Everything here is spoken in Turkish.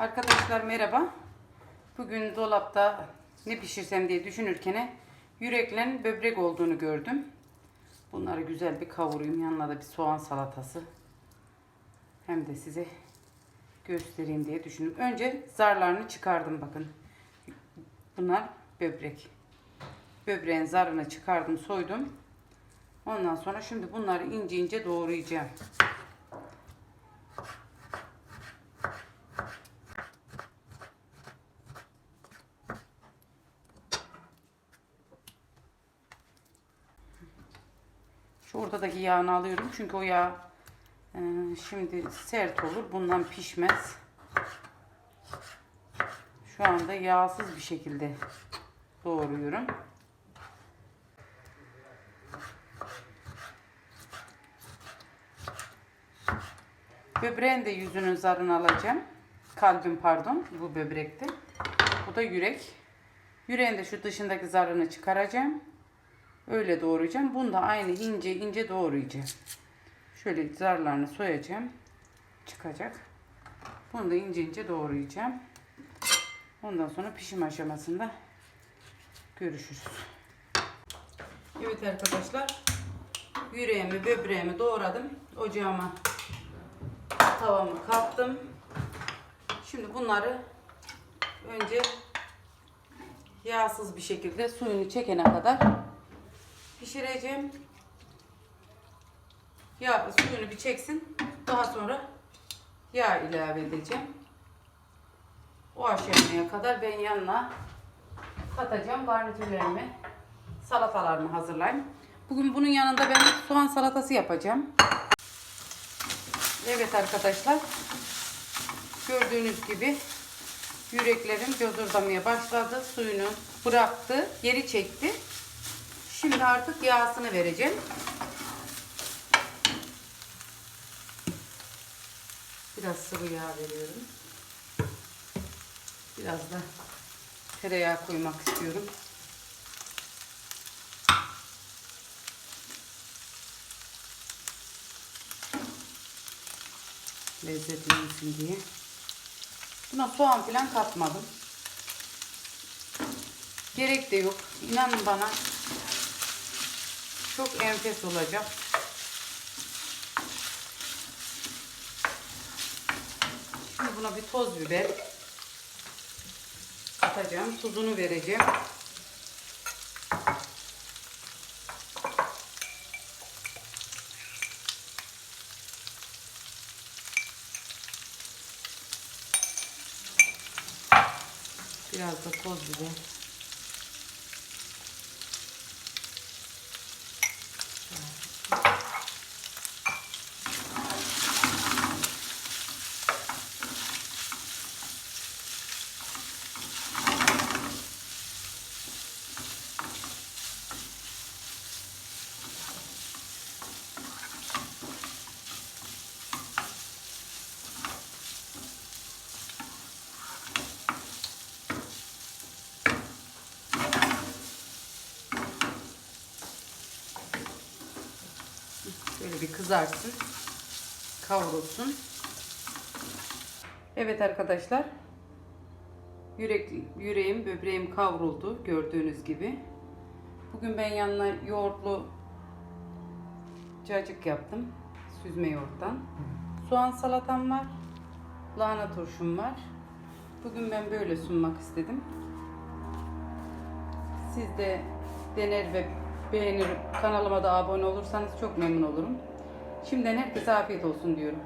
Arkadaşlar merhaba. Bugün dolapta ne pişirsem diye düşünürken yüreklerin böbrek olduğunu gördüm. Bunları güzel bir kavurayım. Yanına da bir soğan salatası. Hem de size göstereyim diye düşündüm. Önce zarlarını çıkardım bakın. Bunlar böbrek. Böbreğin zarını çıkardım, soydum. Ondan sonra şimdi bunları ince ince doğrayacağım. Şu ortadaki yağını alıyorum çünkü o yağ e, şimdi sert olur. Bundan pişmez. Şu anda yağsız bir şekilde doğruyorum. Böbreğin de yüzünün zarını alacağım. Kalbim pardon bu böbrekte. Bu da yürek. Yüreğin de şu dışındaki zarını çıkaracağım. Öyle doğrayacağım. Bunu da aynı ince ince doğrayacağım. Şöyle zarlarını soyacağım. Çıkacak. Bunu da ince ince doğrayacağım. Ondan sonra pişim aşamasında görüşürüz. Evet arkadaşlar. Yüreğimi, böbreğimi doğradım. Ocağıma tavamı kattım. Şimdi bunları önce yağsız bir şekilde suyunu çekene kadar pişireceğim. Yağ suyunu bir çeksin. Daha sonra yağ ilave edeceğim. O aşamaya kadar ben yanına katacağım garnitürlerimi, salatalarımı hazırlayayım. Bugün bunun yanında ben soğan salatası yapacağım. Evet arkadaşlar. Gördüğünüz gibi yüreklerim gözürdamaya başladı. Suyunu bıraktı, geri çekti. Şimdi artık yağsını vereceğim. Biraz sıvı yağ veriyorum. Biraz da tereyağı koymak istiyorum. Lezzetlensin diye. Buna soğan falan katmadım. Gerek de yok. İnanın bana çok enfes olacak. Şimdi buna bir toz biber katacağım. Tuzunu vereceğim. Biraz da toz biber. Böyle bir kızarsın. Kavrulsun. Evet arkadaşlar. Yürek, yüreğim, böbreğim kavruldu gördüğünüz gibi. Bugün ben yanına yoğurtlu cacık yaptım. Süzme yoğurttan. Soğan salatam var. Lahana turşum var. Bugün ben böyle sunmak istedim. Siz de dener ve beğenir kanalıma da abone olursanız çok memnun olurum. Şimdiden herkese afiyet olsun diyorum.